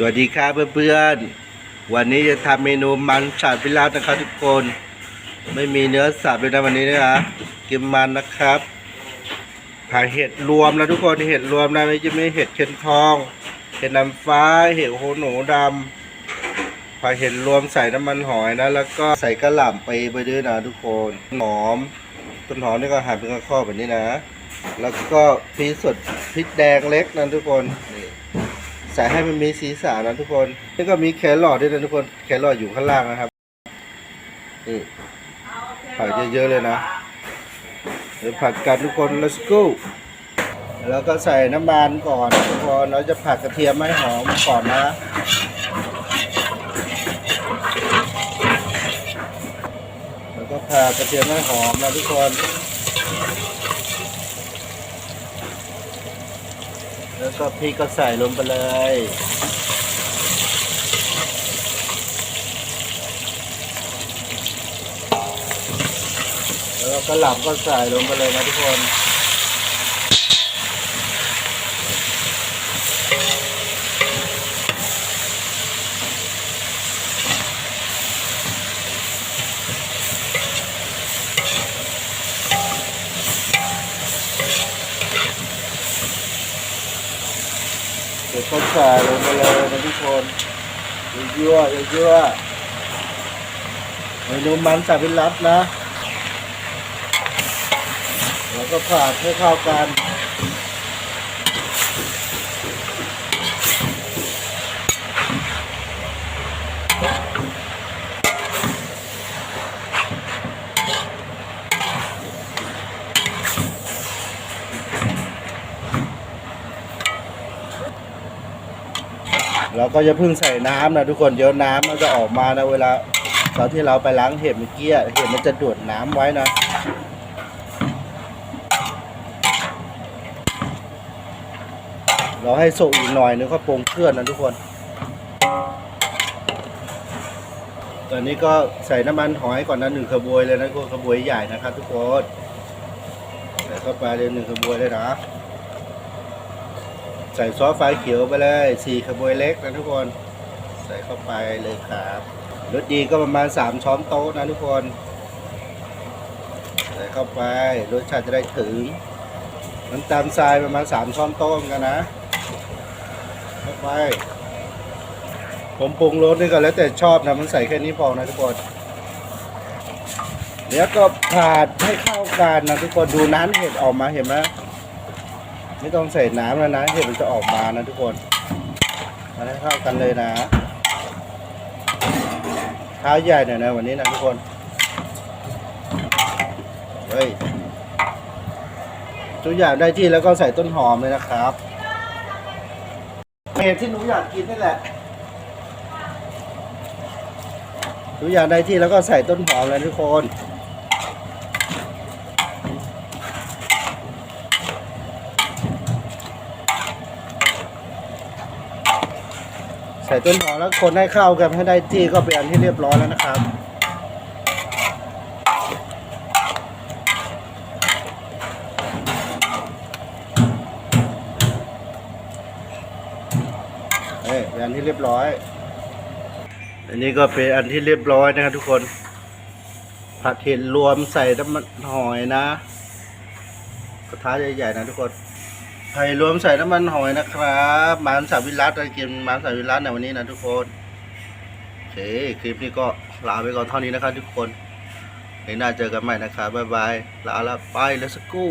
สวัสดีครับเพื่อนๆ วันนี้จะทำเมนูมันฉัดพิลาบนะครับทุกคน ไม่มีเนื้อสับเลยนะวันนี้นะครับกินมันนะครับผักเห็ดรวมนะทุกคนเห็ดรวมนะไม่ใช่ไม่เห็ดเข็นทอง เห็ดน้ำฟ้า เห็ดโหหนูดำผักเห็ดรวมใส่น้ำมันหอยนะ แล้วก็ใส่กระหล่ำไปไปด้วยนะทุกคนหอมต้นหอมนี่ก็หั่นเป็นข้อแบบนี้นะ แล้วก็พริกสดพริกแดงเล็กนะทุกคนนี่ ส่ให้มันมีสีสันนะทุกคนแล้วก็มีแครอทด้วยนะทุกคนแครอทอยู่ข้างล่างนะครับนี่ผักเยอะๆเลยนะเดี๋ยวผัดกันทุกคน let's go แล้วก็ใส่น้ำมันก่อนทุกคนเราจะผัดกระเทียมให้หอมก่อนนะแล้วก็ผัดกระเทียมให้หอมนะทุกคน แล้วก็พริกก็ใส่ลงไปเลยแล้วก็กระหล่ำก็ใส่ลงไปเลยนะทุกคน ดี๋ยวก็ใส่ลงไปเลยนะทุกคนยั่วยั่วเมนูมันจะเป็นลับนะ แล้วก็ผัดให้เข้ากัน เราก็จะเพิ่งใส่น้ำนะทุกคนเดี๋ยวน้ำมันจะออกมานะเวลาตอนที่เราไปล้างเห็ดเมื่อกี้เห็ดมันจะดูดน้ำไว้นะเราให้สุกอีกหน่อยนึงก็ปรุงเครื่องนะทุกคน ตอนนี้ก็ใส่น้ำมันหอยก่อนนะหนึ่งขบวยเลยนะก็ขบวยใหญ่นะครับทุกคน ใส่เข้าไปเลยหนึ่งขบวยเลยนะ ใส่ซอสไฟเขียวไปเลยสี่ขบวยเล็กนะทุกคน ใส่เข้าไปเลยครับรสดีก็ประมาณสามช้อนโต๊ะนะทุกคน ใส่เข้าไปรสชาติจะได้ถึงน้ำตาลทรายประมาณสามช้อนโต๊ะกันนะ เข้าไป ผมปรุงรสนี่ก็แล้วแต่ชอบนะมันใส่แค่นี้พอนะทุกคนเดี๋ยวก็ผัดให้เข้ากันนะทุกคนดูน้ำเห็ดออกมาเห็นไหม ไม่ต้องใส่น้ำแล้วนะเห็ดมันจะออกมานะทุกคนมาให้เข้ากันเลยนะเท้าใหญ่หน่อยนะวันนี้นะทุกคนเฮ้ยทุกอย่างได้ที่แล้วก็ใส่ต้นหอมเลยนะครับเห็ดที่หนูอยากกินนี่แหละทุกอย่างได้ที่แล้วก็ใส่ต้นหอมเลยทุกคน ใส่ต้นหอมแล้วคนให้เข้ากันให้ได้ที่ก็เป็นอันที่เรียบร้อยแล้วนะครับ เอ้ยเป็นอันที่เรียบร้อย อันนี้ก็เป็นอันที่เรียบร้อยนะครับทุกคน ผัดเห็ดรวมใส่น้ำมันหอยนะกระทะใหญ่ๆนะทุกคน ไผ่รวมใส่น้ำมันหอยนะครับหมันสาวิรัตเรากินหมันสาวิรัตในวันนี้นะทุกคนโอเคคลิปนี้ก็ลาไปก่อนเท่านี้นะครับทุกคนเดี๋ยวหน้าเจอกันใหม่นะครับบ๊ายบายลาละไปแล้วสักครู่